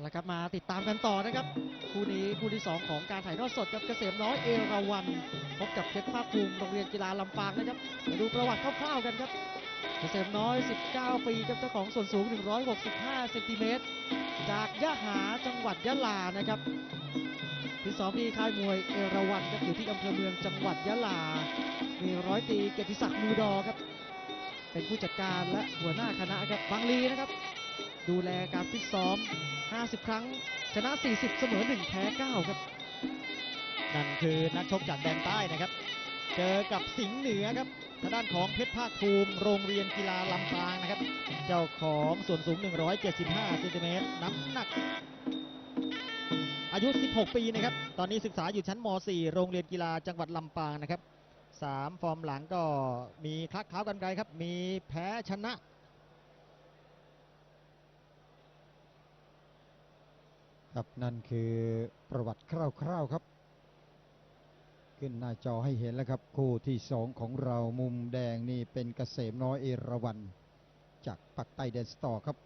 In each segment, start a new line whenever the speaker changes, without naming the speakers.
เอาละครับมาติดตามกันต่อนะครับคู่นี้คู่ที่ 2 ของการถ่ายทอดสดกับเกษมน้อยเอราวันพบกับเพชรภาคภูมิโรงเรียนกีฬาลำปางนะครับมาดูประวัติคร่าวๆกันครับ เกษมน้อย 19 ปีครับเจ้าของส่วนสูง 165เซนติเมตรจากยะหาจังหวัดยะลานะครับที่สองที่ค่ายมวยเอราวันครับอยู่ที่อำเภอเมืองจังหวัดยะลา มีร้อยตีเกียรติศักดิ์มูดอครับ เป็นผู้จัดการและหัวหน้าคณะครับบางลีนะครับ ดูแลการฟิตซ้อม 50 ครั้ง ชนะ 40 เสมอ 1 แพ้ 9 ครับ
นั่นคือนักชกจากแดนใต้นะครับ เจอกับสิงห์เหนือครับ ทางด้านของเพชรภาคภูมิ โรงเรียนกีฬาลำปางนะครับ เจ้าของส่วนสูง 175เซนติเมตร น้ำหนัก อายุ 16 ปีนะครับ ตอนนี้ศึกษาอยู่ชั้นม .4 โรงเรียนกีฬาจังหวัดลำปางนะครับสามฟอร์มหลังก็มีคลักเท้ากันไกลครับ มีแพ้ชนะ
ครับนั่นคือประวัติคร่าวๆครับ ขึ้นหน้าจอให้เห็นแล้วครับ คู่ที่สองของเรามุมแดงนี่เป็นเกษมน้อยเอราวันจากปักใต้แดนสตอร์ครับ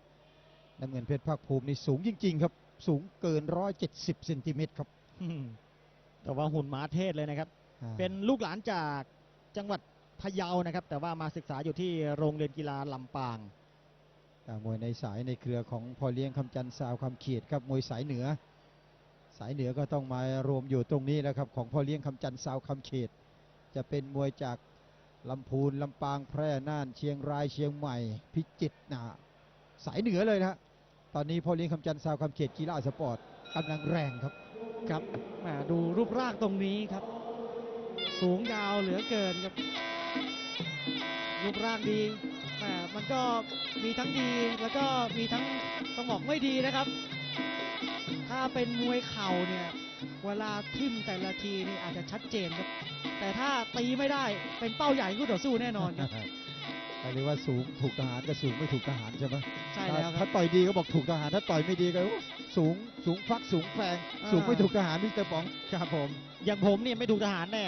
น้ำเงินเพชรภาคภูมินี่สูงจริง ๆ ครับ สูงเกิน170เซนติเมตรครับ
แต่ว่าหุ่นหมาเทศเลยนะครับ
อ่า
เป็นลูกหลานจากจังหวัดพะเยานะครับ แต่ว่ามาศึกษาอยู่ที่โรงเรียนกีฬาลำปาง
อ่า มวยในสายในเครือของพ่อเลี้ยงคำจันทร์สาวคำเขียดครับมวยสายเหนือ สายเหนือก็ต้องมารวมอยู่ตรงนี้แล้วครับของพ่อเลี้ยงคำจันทร์สาวคำเขตจะเป็นมวยจากลำพูนลำปางแพร่น่านเชียงรายเชียงใหม่ พิจิตรนะสายเหนือเลยนะตอนนี้พ่อเลี้ยงคำจันทร์สาวคำเขตกีฬาสปอร์ตกำลังแรงครับ
ครับแหมดูรูปร่างตรงนี้ครับ สูงยาวเหลือเกินครับรูปร่างดี มมันก็มีทั้งดีแล้วก็มีทั้งต้องบอกไม่ดีนะครับ ถ้าเป็นมวยเข่าเนี่ยเวลาทิ่มแต่ละทีนี่อาจจะชัดเจนครับแต่ถ้าตีไม่ได้เป็นเป้าใหญ่คู่ต่อสู้แน่นอนครับ
เรียกว่าสูงถูกทหารกับสูงไม่ถูกทหารใช่ไหม
ใช่แล้วค
ถ้า
รับ
ต่อยดีก็บอกถูกทหารถ้าต่อยไม่ดีก็โอ้สูงสูงฟักสูงแฟง
อ่า
สูงไม่ถูกทหารมิสเตอร์ป๋อง
ครับผมอย่างผมเนี่ยไม่ถูกทหารแน่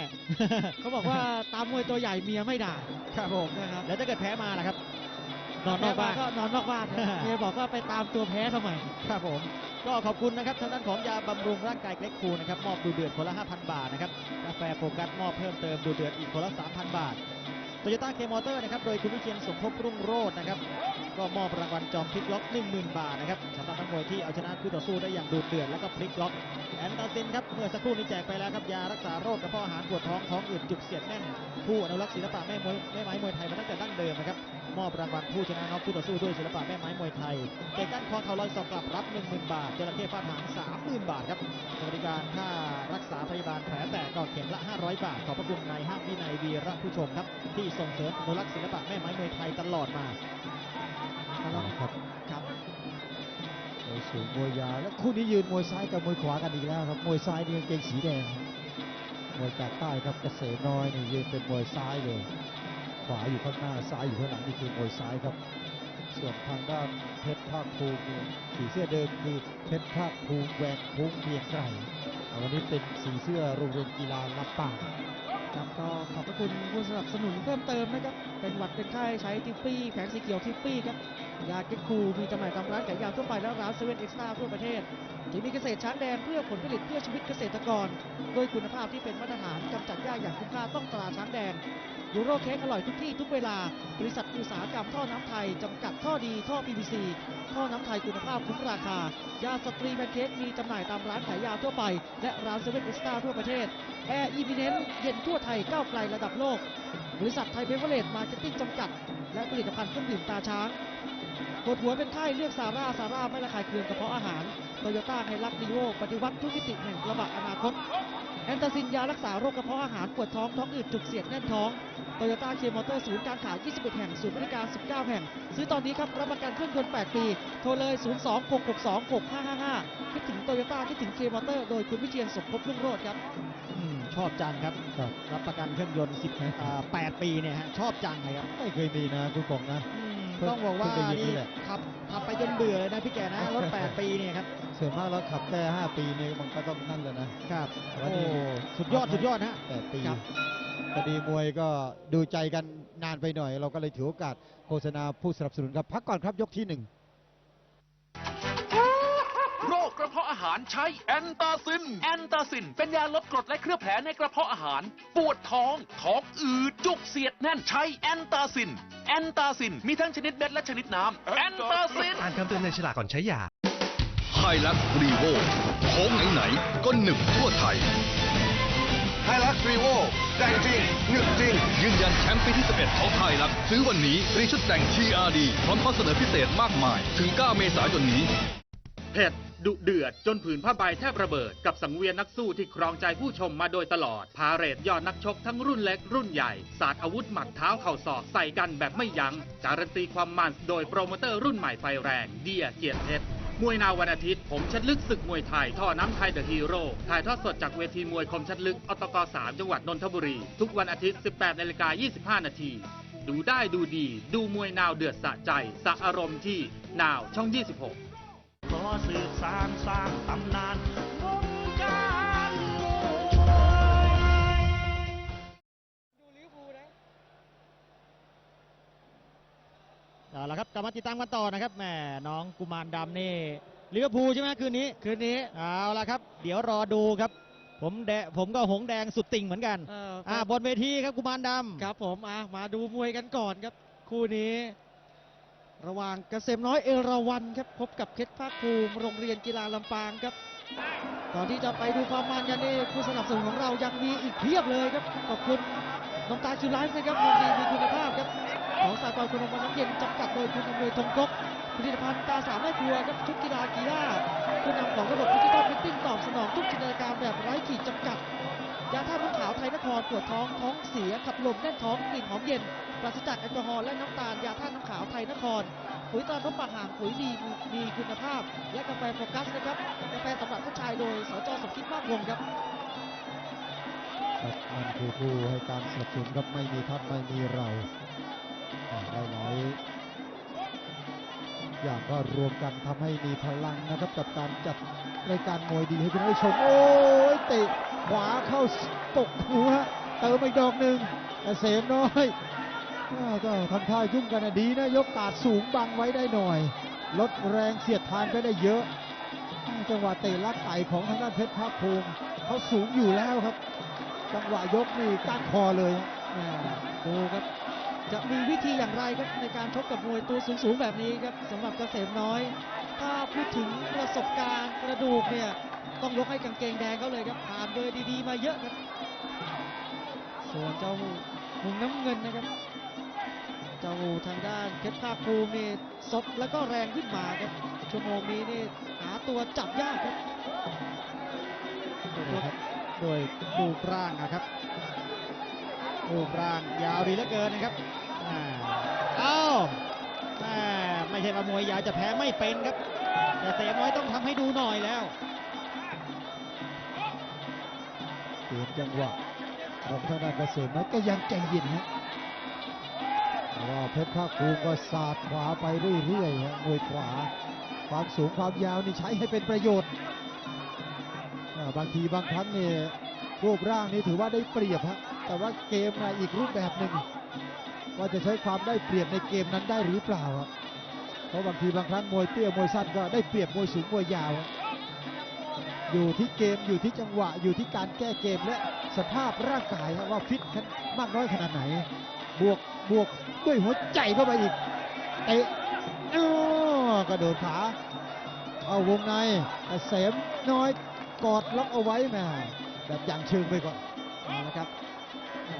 เขาบอกว่าตามมวยตัวใหญ่เมียไม่ด่า
ครับผม
นะครับ
แล้วถ้าเกิดแพ้มาล่ะครับ นอนนอกบ้าน
ก็นอนนอกบ้านครับ เมียบอกว่าไปตามตัวแพ้ทำไม
ครับผม ก็ขอบคุณนะครับทางด้านของยาบำรุงร่างกายเกล็กคูนะครับมอบดูเดือดคนละ 5,000 บาทนะครับกาแฟโฟกัสมอบเพิ่มเติมดูเดือดอีกคนละ 3,000 บาท โตโยต้าเคมอเตอร์นะครับ โดยคุณวิเชียนสมภพรุ่งโรจน์นะครับ ก็มอบรางวัลจอมพลิกล็อก 10,000 บาทนะครับสำหรับนักมวยที่เอาชนะคู่ต่อสู้ได้อย่างดูเดือดแล้วก็พลิกล็อก แอนตาซินครับ เมื่อสักครู่นี้แจกไปแล้วครับ ยารักษาโรคกระเพาะอาหารปวดท้องท้องอืดจุกเสียดแน่น ผู้อนุรักษ์ศิลปะแม่มวยแม่ไม้มวยไทยมาตั้งแต่ดั้งเดิมนะครับ มอบรางวัลผู้ชนะน็อกคู่ต่อสู้ด้วยศิลปะแม่ไม้มวยไทยเตะก้านคอเข่าลอยศอกกลับรับ 10,000 บาทจระเข้ฟาดหาง30,000 บาทครับสวัสดิการค่ารักษา พยาบาลแผลแตกก็เข็มละ 500 บาท ขอบพระคุณนายห้างวินัยวีระผู้ชมครับ ที่ส่งเสริมอนุรักษ์ศิลปะแม่ไม้มวยไทยตลอดมา
ครับ
ครับ
มวยสูงมวยยาวแล้วคู่นี้ยืนมวยซ้ายกับมวยขวากันอีกแล้วครับมวยซ้ายนี่กางเกงสีแดงมวยจากใต้ครับเกษมน้อยนี่ยืนเป็นมวยซ้ายเลย ขวาอยู่ข้างหน้าซ้ายอยู่ข้างหลังนี่คือมวยซ้ายครับ ส่วนทางด้านเพชรภาคภูมินี่สีเสื้อเดิมคือเพชรภาคภูมิแหวนคุ้งเพียงไกรแต่ วันนี้เป็นสีเสื้อโรงเรียนกีฬาลำปาง
ครับก็ขอบพระคุณผู้สนับสนุนเพิ่มเติมนะครับ เป็นหวัดเป็นไข้ใช้ทิปปี้แผงสีเขียวทิปปี้ครับยาเก็ตคูมีจำหน่ายตามร้านขายยาทั่วไปและร้านเซเว่นเอ็กซ์ตร้าทั่วประเทศที่มีเกษตรช้างแดงเพื่อผลผลิตเพื่อชีวิตเกษตรกร ด้วยคุณภาพที่เป็นมาตรฐานกำจัดหญ้าอย่างคุ้มค่าต้องตราช้างแดง ยูโรเค้กอร่อยทุกที่ทุกเวลา บริษัทอุตสาหกรรมท่อน้ำไทย จำกัดท่อดีท่อ PVC ท่อน้ำไทยคุณภาพคุ้มราคา ยาสตรีแพนเค้กมีจำหน่ายตามร้านขายยาทั่วไป และร้านเซเว่นเอ็กซ์ตร้าทั่วประเทศ แอร์อีพีเนนเย็นทั่วไทยก้าวไกลระดับโลก บริษัทไทยเบเวอร์เลจมาร์เก็ตติ้งจำกัด และผลิตภัณฑ์เครื่องดื่มตาช้างปวดหัวเป็นไข้เลือกซาร่าซาร่าไม่ระคายเคืองกระเพาะอาหารโตโยต้าไฮรักดีโวปฏิวัติทุกมิติแห่งกระบะอนาคต แอนตาซินยารักษาโรคกระเพาะอาหารปวดท้องท้องอืดจุกเสียดแน่นท้องโตโยต้าเคมอเตอร์ศูนย์การขาย 21 แห่งศูนย์บริการ 19 แห่ง ซื้อตอนนี้ครับรับประกันเครื่องยนต์ 8 ปี โทรเลย 026626555 คิดถึงโตโยต้าคิดถึงเคมอเตอร์โดยคุณวิเชียนสมภพรุ่งโรจน์ครับ
อืมชอบจังครับ
ครับ
รับประกันเครื่องยนต์10อ่า8ปีเนี่ยฮะชอบจังเลยครับ
ไม่เคยมีนะคุณป๋องนะ
อืม
เพิ่ง
ต้องบอกว่า
เพิ่งได้ยินนี่
นี่
แหละ
ขับขับไปจนเบื่อเลยนะพี่แกนะรถ8ปีเนี่ยครับ
ส่วนมากเราขับแค่5ปีนี่มันก็ต้องนั่นแหละนะ
ครับ
แต่ว่า
โอ้
นี่
สุดยอดสุดยอดฮะ
แปดปี
ครับ
พอดีมวยก็ดูใจกันนานไปหน่อย เราก็เลยถือโอกาสโฆษณาผู้สนับสนุนครับพักก่อนครับยกที่หนึ่ง
หารใช้แอนตาซิน แอนตาซิน เป็นยาลดกรดและเคลือบแผลในกระเพาะอาหาร ปวดท้อง ท้องอืดจุกเสียดแน่นใช้แอนตาซิน แอนตาซิน มีทั้งชนิดเม็ดและชนิดน้ำแอนตาซิน
อ่านคำเตือนในฉลากก่อนใช้ยา
ไฮลักรีโวโค้งไหนๆก็หนึบทั่วไทย
ไฮลักซ์รีโวแรงจริงหนึบจริง
ยืนยันแชมป์ปีที่ 11 ของไทยลักซื้อวันนี้ฟรีชุดแต่ง TRD พร้อมข้อเสนอพิเศษมากมาย ถึง 9 เมษายนนี้
เผ็ด ดุเดือดจนผืนผ้าใบแทบระเบิด กับสังเวียนนักสู้ที่ครองใจผู้ชมมาโดยตลอด พาเรดยอดนักชกทั้งรุ่นเล็กรุ่นใหญ่ ศาสตร์อาวุธหมัดเท้าเข่าศอกใส่กันแบบไม่ยัง้ง การันตีความมันโดยโปรโมเตอร์รุ่นใหม่ไฟแรง เดียเกียรติเพชรมวยนาวันอาทิตย์ ผมชัดลึกศึกมวยไทย ท่อน้ำไทยเดอะฮีโร่ ถ่ายทอดสดจากเวทีมวยคมชัดลึก อตก3จังหวัดนนทบุรี ทุกวันอาทิตย์ 18นาฬิกา25 นาที ดูได้ดูดี ดูมวยนาวเดือดสะใจ สะอารมณ์ที่นาวช่อง 26
ขอสืบสานสร้างตำนานวงการมวย
เอาละครับกลับมาติดตามกันต่อนะครับแหมน้องกุมารดำนี่ลิเวอร์พูลใช่ไหมคืนนี้
คืนนี้
เอาละครับ เดี๋ยวรอดูครับ ผมแดผมก็หงแดงสุดติ่งเหมือนกัน
เอ่ออ
อ่าบนเวทีครับกุมารดำ
ครับผมอะมาดูมวยกันก่อนครับ คู่นี้ ระหว่างเกษมน้อยเอราวันครับพบกับเพชรภาคภูมิโรงเรียนกีฬาลำปางครับก่อนที่จะไปดูความมันกันนี่ผู้สนับสนุนของเรายังมีอีกเพียบเลยครับขอบคุณน้ำตาชูไลฟ์นะครับมวยดีมีคุณภาพครับของสายกลคุณภาพน้ำเย็นจำกัดโดยคุณอำนวยธงกกผลิตภัณฑ์ตาสามแม่ครัวครับชุดกีฬากีฬาผู้นำของระบบดิจิตอลฟิตติ้งตอบสนองทุกจินตนาการแบบไร้ขีดจำกัด ยาท่าตุน้ำขาวไทยนครปวดท้องท้องเสียขับลมแน่นท้องกลิ่นหอมเย็นปราศจากแอลกอฮอล์และน้ำตาลยาท่าน้ำขาวไทยนครปุ๋ยตราทบปากห่างปุ๋ยดีมีคุณภาพ และกาแฟโฟกัสนะครับกาแฟสำหรับผู้ชายโดยสจสมคิดมากวงครับ
ครับนั่นคือผู้ให้การสนับสนุนครับไม่มีท่านไม่มีเราอ่าหลายๆอย่างก็รวมกันทำให้มีพลังนะครับกับการจัดรายการมวยดีให้คุณผู้ชมโอ้ เตะขวาเข้าตกหัวเติมอีกดอกหนึ่งเกษมน้อยก็ทำท่ายุ่งกันนะดีนะยกกาดสูงบังไว้ได้หน่อย ลดแรงเสียดทานไปได้เยอะ จังหวะเตะลักไก่ของทางด้านเพชรภาคภูมิเขาสูงอยู่แล้วครับ จังหวะยกนี่ก้านคอเลย
ดูครับ จะมีวิธีอย่างไรครับในการชกกับมวยตัวสูงๆแบบนี้ครับสำหรับเกษมน้อย ถ้าพูดถึงประสบการณ์กระดูกเนี่ย ต้องยกให้กางเกงแดงเขาเลยครับผ่านเบอร์ดีๆมาเยอะครับ ส่วนเจ้ามุมน้ำเงินนะครับ เจ้าทางด้านเพชรภาคภูมินี่สดแล้วก็แรงขึ้นมาครับชั่วโมงนี้นี่หาตัวจับยากครับ
โดยรูปร่างนะครับรูปร่างยาวดีเหลือเกินนะครับอ่าเอ้าแม่ไม่ใช่ว่ามวยยาวจะแพ้ไม่เป็นครับแต่เสน้อยต้องทำให้ดูหน่อยแล้ว
จังหวะของทางด้านเกษมน้อยก็ยังใจเย็นฮะว่าเพชรภาคภูมิก็สาดขวาไปเรื่อยๆฮะมวยขวา ความสูงความยาวนี่ใช้ให้เป็นประโยชน์บางทีบางครั้งเนี่ยรูปร่างนี่ถือว่าได้เปรียบฮะแต่ว่าเกมนะอีกรูปแบบหนึ่งว่าจะใช้ความได้เปรียบในเกมนั้นได้หรือเปล่าอะเพราะบางทีบางครั้งมวยเตี้ยมวยสั้นก็ได้เปรียบมวยสูงมวยยาวอะ อยู่ที่เกมอยู่ที่จังหวะอยู่ที่การแก้เกมและสภาพร่างกายว่าฟิตมากน้อยขนาดไหน บวกบวกด้วยหัวใจเข้าไปอีกเตะอ้กระโดดขาเอาวงในเกษมน้อยกอดล็อกเอาไว้แม่แบบอย่างเชิงไปก่อน
เอาละครับ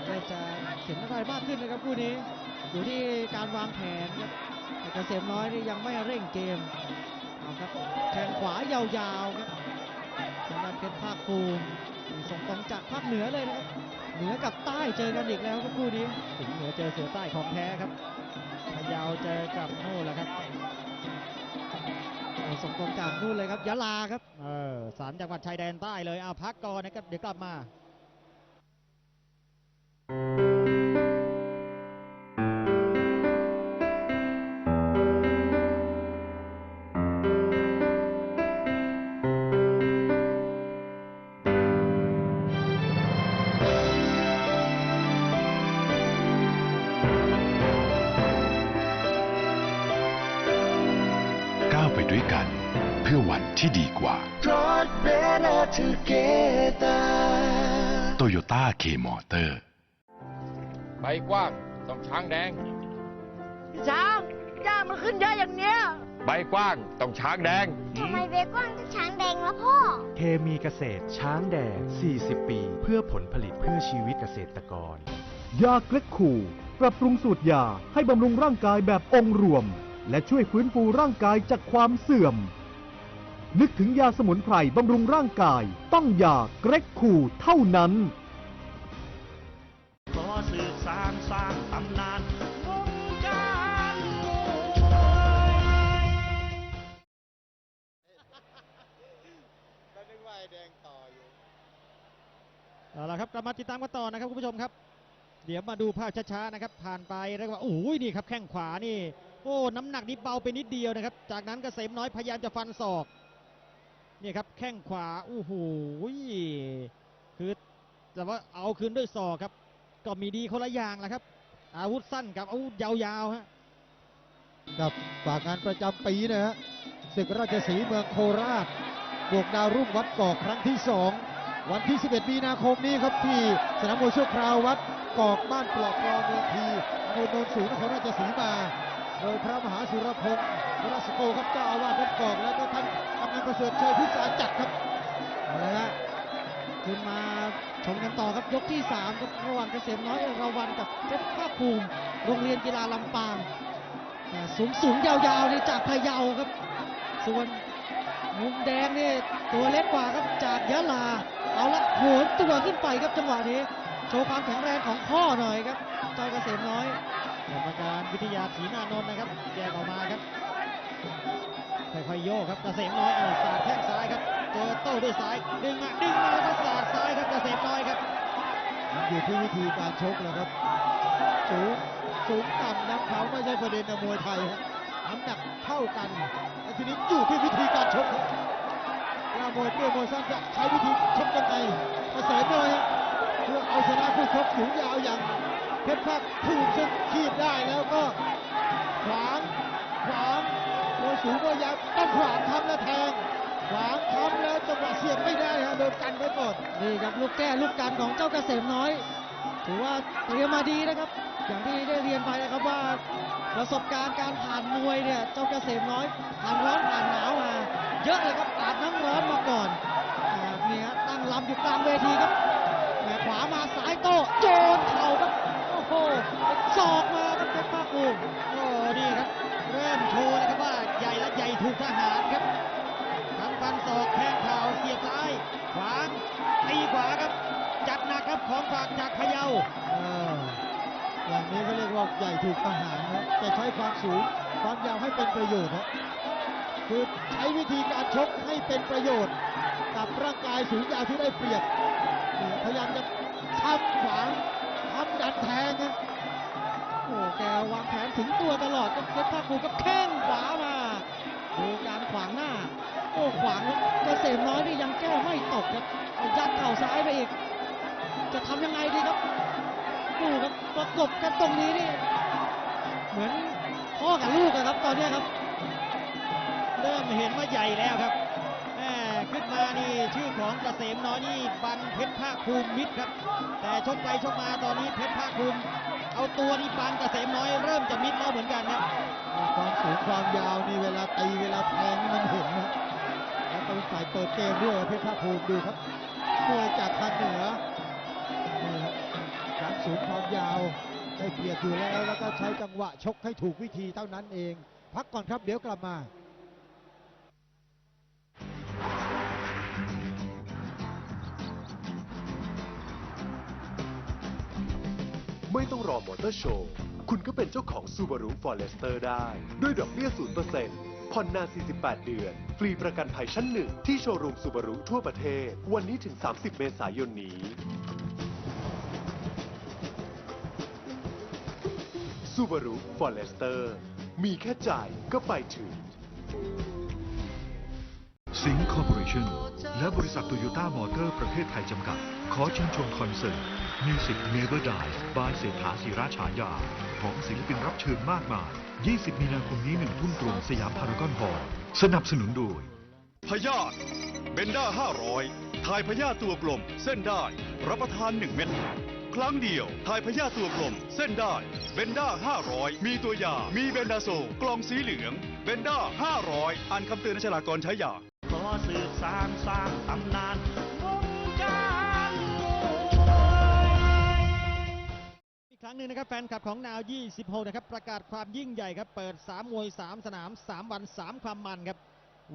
เริ่มจะเห็นอะไรมากขึ้นนะครับคู่นี้ อยู่ที่การวางแผนครับแต่เกษมน้อยนี่ยังไม่เร่งเกมเอาครับแข้งขวายาวๆครับางด้านเพชรภาคภูมินี่ส่งตรงจากภาคเหนือเลยนะครับ เหนือกับใต้เจอกันอีกแล้วครับคู่นี้
สิงห์เหนือเจอเสือใต้ของแท้ครับพะเยาวเจอกับโน่นแหละครับ
โอ้ส่งตรงจากนู่นเลยครับยะลาครับ
เออสามจังหวัดชายแดนใต้เลยเอาพักก่อนนะครับเดี๋ยวกลับมา
ด้วยกันเพ
เพื่อวันที่ดีกว่า โตโยต้าเคมอเตอร์
ใบกว้างต้องช้างแดง
ช้างย่ามันขึ้นเยอะอย่างเนี้ย
ใบกว้างต้องช้างแดง
ทำไมเบกอนช้างแดงละพ่อ
เคมีเกษตรช้างแดง 40 ปี เพื่อผลผลิตเพื่อชีวิตเกษตรกร
ยาเกล็กคูปรับปรุงสูตรยาให้บำรุงร่างกายแบบองค์รวม และช่วยฟื้นฟูร่างกายจากความเสื่อม นึกถึงยาสมุนไพรบำรุงร่างกาย ต้องยาเกร็กคูเท่านั้น
ขอสืบสานสร้างตำนานวงการมวย
เอาละครับกลับมาติดตามกันต่อนะครับคุณผู้ชมครับ เดี๋ยวมาดูภาพช้าๆนะครับ ผ่านไปแล้วก็โอ้ยนี่ครับแข้งขวานี่โอ้ น้ำหนักนี่เบาไปนิดเดียวนะครับ จากนั้นกเกษมน้อยพยายามจะฟันศอก เนี่ยครับแข้งขวาโอ้โหคือแต่ว่าเอาคืนด้วยศอกครับ ก็มีดีคนละอย่างแหละครับ อาวุธสั้นกับอาวุธยาวๆฮะ
กับฝากงานประจำปีนะฮะศึกราชสีเมืองโคราชบวกดาวรุ่งวัดกอกครั้งที่ 2 วันที่ 11 มีนาคมนี้ครับที่สนามมวยชั่วคราววัดกอกบ้านปลอกกรองเมืองทีอำเภอโนนสูงนครราชสีมา โดยพระมหาสุรพงศ์วรสโกครับเจ้าอาวาสวัดกอกแล้วก็ท่านกำนันประเสริฐชัยพิสารจัดครับ
เอาละฮะขึ้นมาชมกันต่อครับยกที่3ครับระหว่างเกษมน้อยเอราวันกับเพชรภาคภูมิโรงเรียนกีฬาลำปางสูงสูงยาวๆนี่จากพะเยาครับ ส่วนมุมแดงนี่ตัวเล็กกว่าครับจากยะลา เอาละโหนตัวขึ้นไปครับจังหวะนี้ โชว์ความแข็งแรงของข้อหน่อยครับเจ้าเกษมน้อย
กรรมการวิทยาศีนานนท์นะครับแยกออกมาครับค่อยๆโยกครับเกษมน้อยเอาสาดแข้งซ้ายครับเจอโต้ด้วยซ้ายดึงมาดึงมาแล้วก็สาดซ้ายครับเกษมน้อยครับ
อยู่ที่วิธีการชกแหละครับสูงสูงต่ำน้ำเขาไม่ใช่ประเด็นในมวยไทยครับน้ำหนักเท่ากันแต่ทีนี้อยู่ที่วิธีการชกครับว่ามวยเตี้ยมวยสั้นจะใช้วิธีชกยังไงเกษมน้อยเพื่อเอาชนะคู่ชกสูงยาวอย่าง เพชรภาคภูมิซึ่งขีดได้แล้วก็ขวางขวางมวยสูงมวยยาวต้องขวางทำและแทงขวางทำแล้วจังหวะเสียบไม่ได้ฮะโดนกันไว้ก่อน
นี่ครับลูกแก้ลูกกันของเจ้าเกษมน้อย ถือว่าเตรียมมาดีนะครับ อย่างที่ได้เรียนไปนะครับว่าประสบการณ์การผ่านมวยเนี่ยเจ้าเกษมน้อยผ่านร้อนผ่านหนาวมาเยอะเลยครับอาบน้ำร้อนมาก่อนอนี่ฮะตั้งลำอยู่กลางเวทีครับแหมขวามาซ้ายโต้โจนเข่าครับ โอ้โหศอกมาครับเพชรภาคภูมิ
โอ้นี่ครับ เริ่มโชว์นะครับว่าใหญ่และใหญ่ถูกทหารครับทั้งฟันศอกแข้งเข่าเสียบซ้าย ขวางตีขวาครับ จัดหนักครับของฝากจากพะเยา
อย่างนี้ก็เรียกว่าใหญ่ถูกประหารนะจะใช้ความสูงความยาวให้เป็นประโยชน์นะคือใช้วิธีการชกให้เป็นประโยชน์ กับร่างกายสูงยาวที่ได้เปรียบพยายามจะทับขวาง ดันแทงนะ
โอ้แกวางแผนถึงตัวตลอดครับเพชรภาคภูมิก็แข้งขวามาดูการขวางหน้า โอ้ขวางแล้วเกษมน้อยนี่ยังแก้ไม่ตกครับยัดเข่าซ้ายไปอีก จะทำยังไงดีครับดูครับประกบกันตรงนี้นี่เหมือนพ่อกับลูกอะครับตอนนี้ครับ
เริ่มเห็นว่าใหญ่แล้วครับ ขึ้นมานี่ชื่อของเกษมน้อยนี่บันเพชรภาคภูมิมิตรครับ แต่ชกไปชกมาตอนนี้เพชรภาคภูมิเอาตัวนี่บังเกษมน้อยเริ่มจะมิดแล้วเหมือนกันครับ
ความสูงความยาวนี่เวลาตีเวลาแทงนี่มันเห็นนะแล้วเป็นฝ่ายเปิดเกมด้วยเพชรภาคภูมิดูครับมวยจากทางเหนือนี่ครับความสูงความยาวได้เปรียบอยู่แล้วแล้วก็ใช้จังหวะชกให้ถูกวิธีเท่านั้นเอง พักก่อนครับเดี๋ยวกลับมา
ไม่ต้องรอมอเตอร์โชว์ คุณก็เป็นเจ้าของ Subaru Forester ได้ ด้วยดอกเบี้ย 0%ผ่อนนาน 48 เดือน ฟรีประกันภัยชั้นหนึ่งที่โชว์รูม Subaru ทั่วประเทศ วันนี้ถึง 30 เมษายนนี้ Subaru Forester มีแค่จ่ายก็ไปถึง
สิงคอร์ปอเรชั่นและบริษัทโตโยต้ามอเตอร์ประเทศไทยจำกัด ขอเชิญชมคอนเสิร์ต Music Never Die บายเศรษฐาศิราชายา ของศิลปินรับเชิญมากมาย 20 มีนาคมนี้หนึ่งทุ่มตรงสยามพารากอนฮอลล์สนับสนุนโดย พยาธิเบนด้า 500 ทายพยาธิตัวกลม เส้นได้ รับประทาน 1 เม็ด ครั้งเดียว ทายพยาธิตัวกลม เส้นได้ เบนด้า 500 มีตัวยา มีเบนดาโซ กล่องสีเหลือง เบนด้า 500 อ่านคำเตือนในฉลากก่อนใช้ยา
ขอสืบสานสร้างตำนาน รั้
งหนึ่งนะครับแฟนคลับของนาว 26 นะครับ ประกาศความยิ่งใหญ่ครับ เปิด 3 มวย 3 สนาม 3 วัน 3 ความมันครับ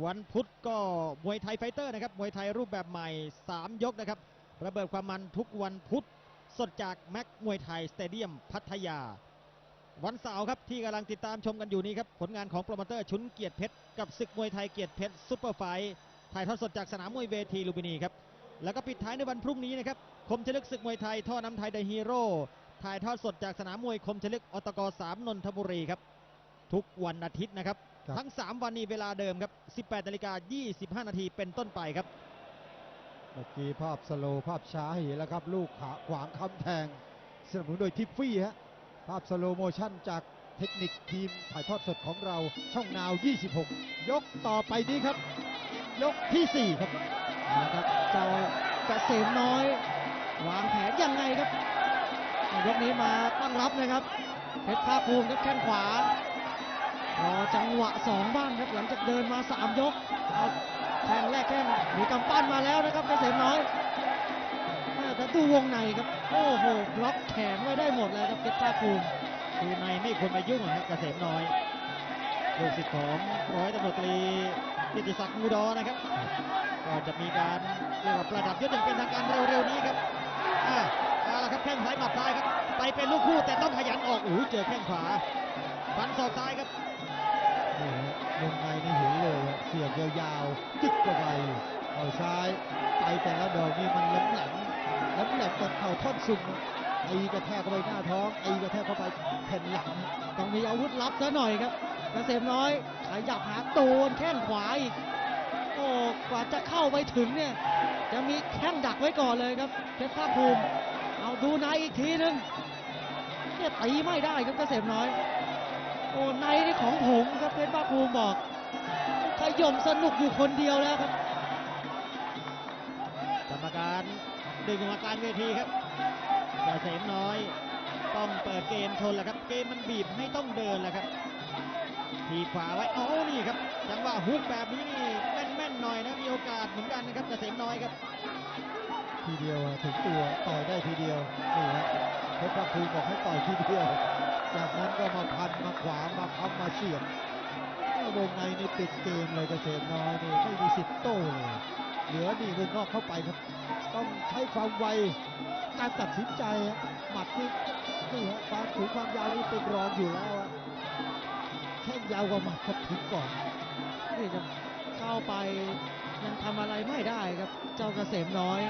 วันพุธก็มวยไทยไฟเตอร์นะครับ มวยไทยรูปแบบใหม่ 3 ยกนะครับ ระเบิดความมันทุกวันพุธ สดจากแม็กมวยไทยสเตเดียมพัทยา วันเสาร์ครับที่กำลังติดตามชมกันอยู่นี้ครับ ผลงานของโปรโมเตอร์ชุนเกียรติเพชร กับศึกมวยไทยเกียรติเพชรซุปเปอร์ไฟท์ถ่ายทอดสดจากสนามมวยเวทีลุมพินีครับ แล้วก็ปิดท้ายในวันพรุ่งนี้นะครับ คมชลึกศึกมวยไทยท่อน้ำไทยเดอะฮีโร่ ถ่ายทอดสดจากสนามมวยคมชลึกอตก3นนทบุรีครับ ทุกวันอาทิตย์นะครับ
ครับ
ทั้ง 3 วันนี้เวลาเดิมครับ 18นาฬิกา25 นาทีเป็นต้นไปครับ
เมื่อกี้ภาพสโลว์ภาพช้าให้เห็นแล้วครับ ลูกขาขวางคำแทงสนับสนุนโดยทิฟฟี่ฮะภาพสโลว์โมชั่นจากเทคนิคทีมถ่ายทอดสดของเราช่องนาว 26 ยกต่อไปนี้ครับ ยกทีสี่4 ครับ
นะครับเจ้าเกษมน้อยวางแผนยังไงครับ ยกนี้มาตั้งรับนะครับเพชรภาคภูมิครับแข้งขวารอจังหวะสองบ้างครับหลังจากเดินมาสามยกเอาแข้งแรกแข้งมีกำปั้นมาแล้วนะครับเกษมน้อยแม่ต่ดูวงในครับโอ้โหบล็อกแขนไว้ได้หมดเลยครับเพชรภาคภูมิ
คือในไม่ควรมายุ่งนะครับเกษมน้อยลูกศิษย์ของร้อยตำรวจตรีกิติศักดิ์มูดอนะครับ ก็จะมีการเรียกว่าประดับยศอย่างเป็นทางการเร็วๆนี้ครับอ่า ครับแข้งซ้ายหมัดซ้ายครับไปเป็นลูกคู่แต่ต้องขยันออกอู้เจอแข้งขวาฟันศอกซ้ายครับ
วงในนี่เห็นเลยเสียบยาวๆจึกเข้าไปเอาซ้ายไปแต่ละดอกนี่มันแหลมแหลมแหลมแหลมกับเข่าท่อนซุงไอ้กระแทกเข้าไปหน้าท้องไอ้กระแทกเข้าไปแผ่นหลัง
ต้องมีอาวุธลับซะหน่อยครับกระเกษมน้อยขยับหาโดนแข้งขวาอีกโอ้กว่าจะเข้าไปถึงเนี่ย จะมีแข้งดักไว้ก่อนเลยครับเพชรภาคภูมิ เอาดูในอีกทีนึงเนี่ยตีไม่ได้ครับเกษมน้อย โอ้ในนี่ของผมครับเพชรภาภูมิบอกขย่มสนุกอยู่คนเดียวแล้วครับ
กรรมการดึงออกมากางเวทีครับเกษมน้อยต้องเปิดเกมชนแหละครับ เกมมันบีบให้ต้องเดินแหละครับ ทีขวาไว้อ๋อนี่ครับจังหวะฮุกแบบนี้นี่แม่นๆหน่อยนะมีโอกาสเหมือนกันนะครับเกษมน้อยครับ
ทีเดียวถึงตัวต่อยได้ทีเดียวนี่ฮะเพชรพักภูบอกให้ต่อยทีเดียวจากนั้นก็มาพันมาขวามาค้ำมาเสียบวงในนี่ปิดเกมเลยเกษมน้อยนี่ไม่มีสิทธิ์โต้เลยเหลือนี่วงนอกเข้าไปครับ ต้องใช้ความไวการตัดสินใจหมัดนี่นี่ฮะความสูงความยาวนี่เป็นรองอยู่แล้วแข้งยาวกว่าหมัดครับถึงก่อน
นี่จะเข้าไปยังทำอะไรไม่ได้ครับ เจ้าเกษมน้อย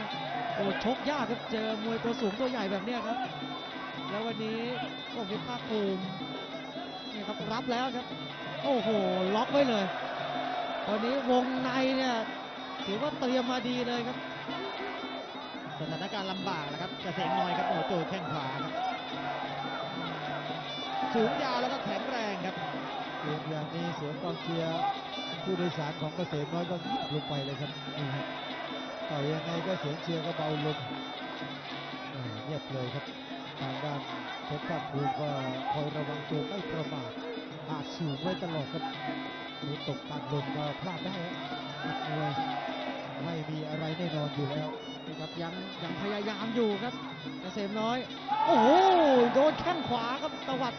โอ้ชกยากครับเจอมวยตัวสูงตัวใหญ่แบบเนี้ยครับ แล้ววันนี้โอ้เพชรภาคภูมินี่ครับรับแล้วครับ โอ้โหล็อกไว้เลยวันนี้วงในเนี่ยถือว่าเตรียมมาดีเลยครับ
สถานการณ์ลำบากนะครับเกษมน้อยครับโอ้โจแข้งขวาครับสูงยาวแล้วก็แข็งแรงครับ
เกมอย่างนี้เสียงกองเชียร์ผู้โดยสารของเกษมน้อยก็เงียบลงไปเลยครับนี่ครับ ต่อยยังไงก็เสียงเชียร์ก็เบาลงเงียบเลยครับทางด้านเพชรภาคภูมิก็คอยระวังตัวไม่ประมาทอาจสูงไว้ตลอดครับมีตกตัดลงก็พลาดได้ฮะนักมวยไม่มีอะไรแน่นอนอยู่แล้ว
นี่ครับยังยังพยายามอยู่ครับเกษมน้อย โอ้โหโดนแข้งขวาครับตวัด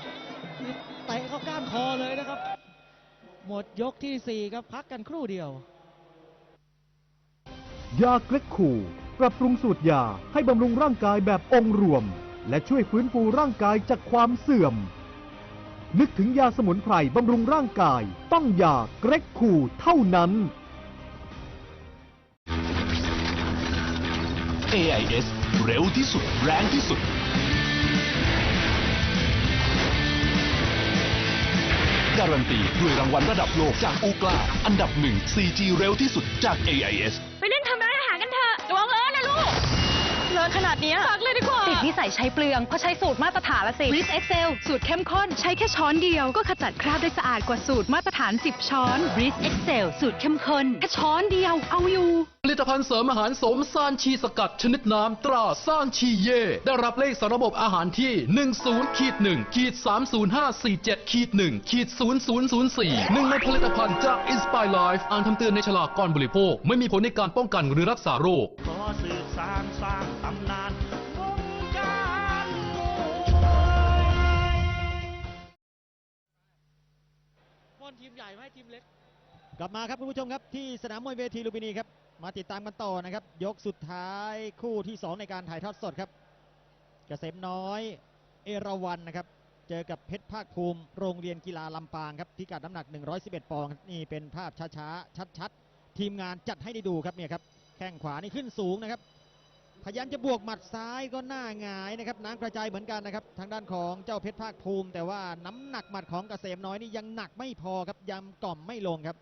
เตะเข้าก้านคอเลยนะครับ หมดยกที่สี่ครับพักกันครู่เดียว
ยาเกล็กคูปรับปรุงสูตรยาให้บำรุงร่างกายแบบองค์รวม และช่วยฟื้นฟูร่างกายจากความเสื่อม นึกถึงยาสมุนไพรบำรุงร่างกาย ต้องยาเกร็กคูเท่านั้น
AIS เร็วที่สุด แรงที่สุด การันตีด้วยรางวัลระดับโลกจากอูกลาอันดับหนึ่ง 4G เร็วที่สุดจาก AIS
ไปเล่นทำร้านอาหารกันเถอะระวังเออนะลูก
อะขนาดเนี้ยซักเลยดีกว่า ติดนิสัยใช้เปลืองเพราะใช้สูตรมาตรฐานละสิ Ris Excel สูตรเข้มข้นใช้แค่ช้อนเดียว ก็ขจัดคราบได้สะอาดกว่าสูตรมาตรฐาน 10 ช้อน Ris Excel สูตรเข้มข้นแค่ช้อนเดียวเอาอยู่
ผลิตภัณฑ์เสริมอาหารโสมซานชีสกัดชนิดน้ำตราซานชีเย่ ได้รับเลขสารบบอาหารที่ 10ขีด1ขีด30547ขีด1ขีด0004หนึ่งในผลิตภัณฑ์จาก Inspire Life อ่านคำเตือนในฉลากก่อนบริโภค ไม่มีผลในการป้องกันหรือรักษาโรค
ม
ใหญ่ไหมทีมเล็ก
กลับมาครับคุณผู้ชมครับที่สนามมวยเวทีลุมพินีครับมาติดตามกันต่อนะครับ ยกสุดท้ายคู่ที่ 2 ในการถ่ายทอดสดครับเกษมน้อยเอราวันนะครับ เจอกับเพชรภาคภูมิ โรงเรียนกีฬาลำปางครับพิกัดน้ำหนัก 111 ปอนด์นี่เป็นภาพช้าๆชัดๆทีมงานจัดให้ได้ดูครับเนี่ยครับแข้งขวานี่ขึ้นสูงนะครับ พยายามจะบวกหมัดซ้ายก็หน้าหงายนะครับน้ำกระจายเหมือนกันนะครับทางด้านของเจ้าเพชรภาคภูมิ แต่ว่าน้ำหนักหมัดของเกษมน้อยนี่ยังหนักไม่พอครับยำกล่อมไม่ลงครับ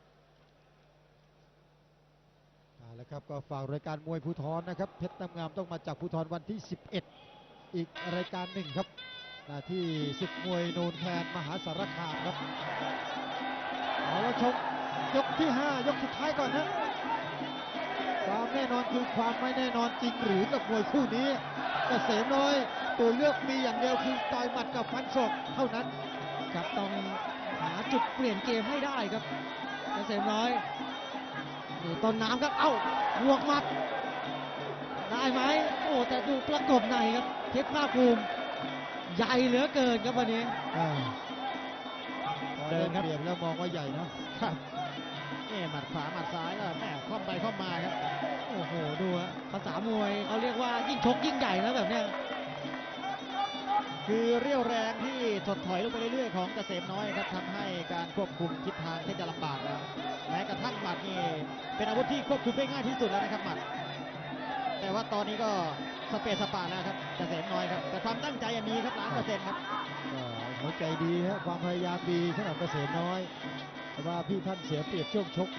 เอาละครับก็ฝากรายการมวยภูทรนะครับเพชรน้ำงามต้องมาจากภูทรวันที่ 11 อีกรายการหนึ่งครับนาที่ศึกมวยโนนแทนมหาสารคามครับเอาละชมยกที่ 5 ยกสุดท้ายก่อนนะ ความแน่นอนคือความไม่แน่นอนจริงหรือกับมวยคู่นี้เกษมน้อยตัวเลือกมีอย่างเดียวคือต่อยหมัดกับฟันศอกเท่านั้น
ครับต้องหาจุดเปลี่ยนเกมให้ได้ครับเกษมน้อยนี่ต้นน้ำครับเอ้าบวกหมัด ได้ไหมโอ้แต่ดูประกบในครับเพชรภาคภูมิใหญ่เหลือเกินครับวันนี้
อ่าพอ
เดิ
เดิ
น
น
ครับ
เปลี่ยนแล้วมองว่าใหญ่เนาะ
ครับ นี่หมัดขวาหมัดซ้ายก็แม่คว่ำไปคว่ำมาครับ
โอ้โห ดูฮะภาษามวยเขาเรียกว่ายิ่งชกยิ่งใหญ่นะแบบเนี้ย
คือเรี่ยวแรงที่ถดถอยลงไปเรื่อยๆของเกษมน้อยครับทำให้การควบคุมทิศทางที่จะลำบากแล้วแม้กระทั่งหมัดนี่เป็นอาวุธที่ควบคุมได้ง่ายที่สุดแล้วนะครับหมัด แต่ว่าตอนนี้ก็สเปซสปาแล้วครับเกษมน้อยครับ แต่ความตั้งใจยังมีครับล้านเปอร์เซ็นต์ครับ
ก็หัวใจดีฮะความพยายามดีสำหรับเกษมน้อย แต่ว่าพี่ท่านเสียเปรียบช่วงชก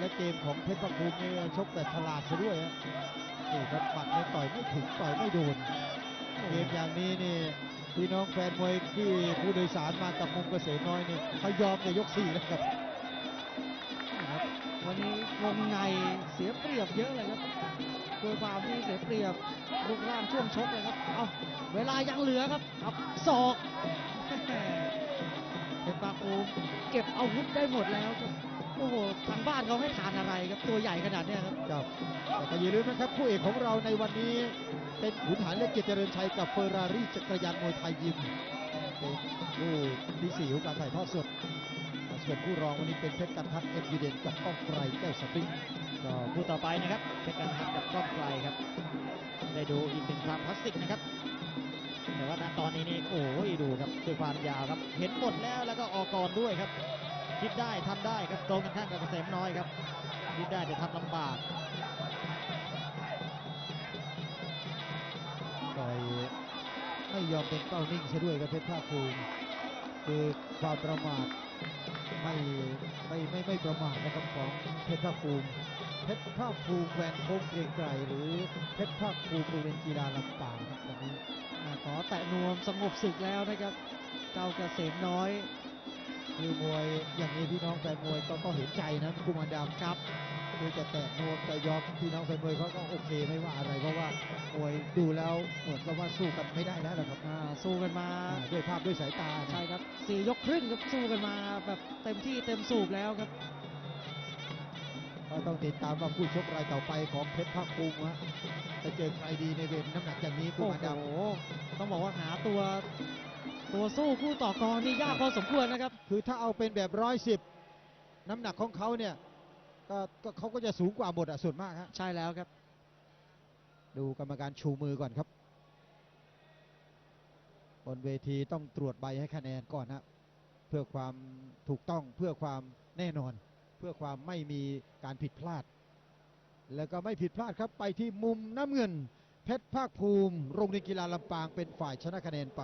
และเกมของเพชรประภูมินี่ชกแบบฉลาดซะด้วยฮะนี่ครับหมัดนี่ต่อยไม่ถึงต่อยไม่โดนเกมอย่างนี้นี่พี่น้องแฟนมวยที่ผู้โดยสารมากับมุมเกษมน้อยนี่เขายอมในยกสี่แล้วครับ
นะครับวันนี้วงในเสียเปรียบเยอะเลยครับด้วยความที่เสียเปรียบรูปร่างช่วงชกเลยครับ เอาเวลายังเหลือครับครับศอก แหม่เป็นปาปูมเก็บอาวุธได้หมดแล้วครับโอ้โหทางบ้านเขาให้ทานอะไรครับตัวใหญ่ขนาดเนี้ยครับ
ครับแต่ก็อย่าลืมนะครับคู่เอกของเราในวันนี้เป็นขุนหารเล็กเกียรติเจริญชัยกับเฟอร์รารี่จักรยานมวยไทยยิมเป็นคู่ที่สี่ของการถ่ายทอดสดส่วนคู่รองวันนี้เป็นเพชรกันทัดเอ็มยูเดนกับก้องไกรแก้วสปริง
ก็คู่ต่อไปนะครับเพชรกันทัดกับก้องไกลครับ ได้ดูอีกหนึ่งความคลาสสิกนะครับ แต่ว่าณตอนนี้นี่โอ้ยดูครับด้วยความยาวครับ เห็นหมดแล้วแล้วก็ออกก่อนด้วยครับ คิดได้ทำได้ครับตรงกันข้ามกับเกษมน้อยครับ คิดได้แต่ทำลำบาก
ต่อยไม่ยอมเป็นเป้านิ่งซะด้วยครับเพชรภาคภูมิคือความประมาทไม่ไม่ไม่ไม่ประมาทนะครับของเพชรภาคภูมิเพชรภาคภูมิแหวนโค้งเกรยงไกรหรือเพชรภาคภูมิโรงเรียนกีฬาลำปางครับวันนี้
ขอแตะนวมสงบศึกแล้วนะครับเจ้าเกษมน้อย
คือมวยอย่างนี้พี่น้องแฟนมวยก็ก็เห็นใจนะกุมารดำครับคือจะแตะนวมจะยอมพี่น้องแฟนมวยเขาก็โอเคไม่ว่าอะไรเพราะว่ามวยดูแล้วเหมือนกับว่าสู้กันไม่ได้แล้วนะครับ
สู้กันมา
ด้วยภาพด้วยสายตา
ใช่ครับสี่ยกครึ่งครับสู้กันมาแบบเต็มที่เต็มสูบแล้วครับ
ก็ต้องติดตามว่าผู้ชกรายต่อไปของเพชรภาคภูมิฮะจะเจอใครดีในเวทน้ำหนักอย่างนี้กุ
โอ้
มารด
โหต้องบอกว่าหาตัวตัวสู้คู่ต่อกรนี่ยากพอสมควรนะครับำ
คือถ้าเอาเป็นแบบร้อยสิบน้ำหนักของเขาเนี่ยก็ก็เขาก็จะสูงกว่าหมดอะส่วนมากฮะ
ใช่แล้วครับ
ดูกรรมการชูมือก่อนครับ บนเวทีต้องตรวจใบให้คะแนนก่อนนะเพื่อความถูกต้องเพื่อความแน่นอน เพื่อความไม่มีการผิดพลาด แล้วก็ไม่ผิดพลาดครับไปที่มุมน้ำเงิน เพชรภาคภูมิ โรงเรียนกีฬาลำปางเป็นฝ่ายชนะคะแนนไป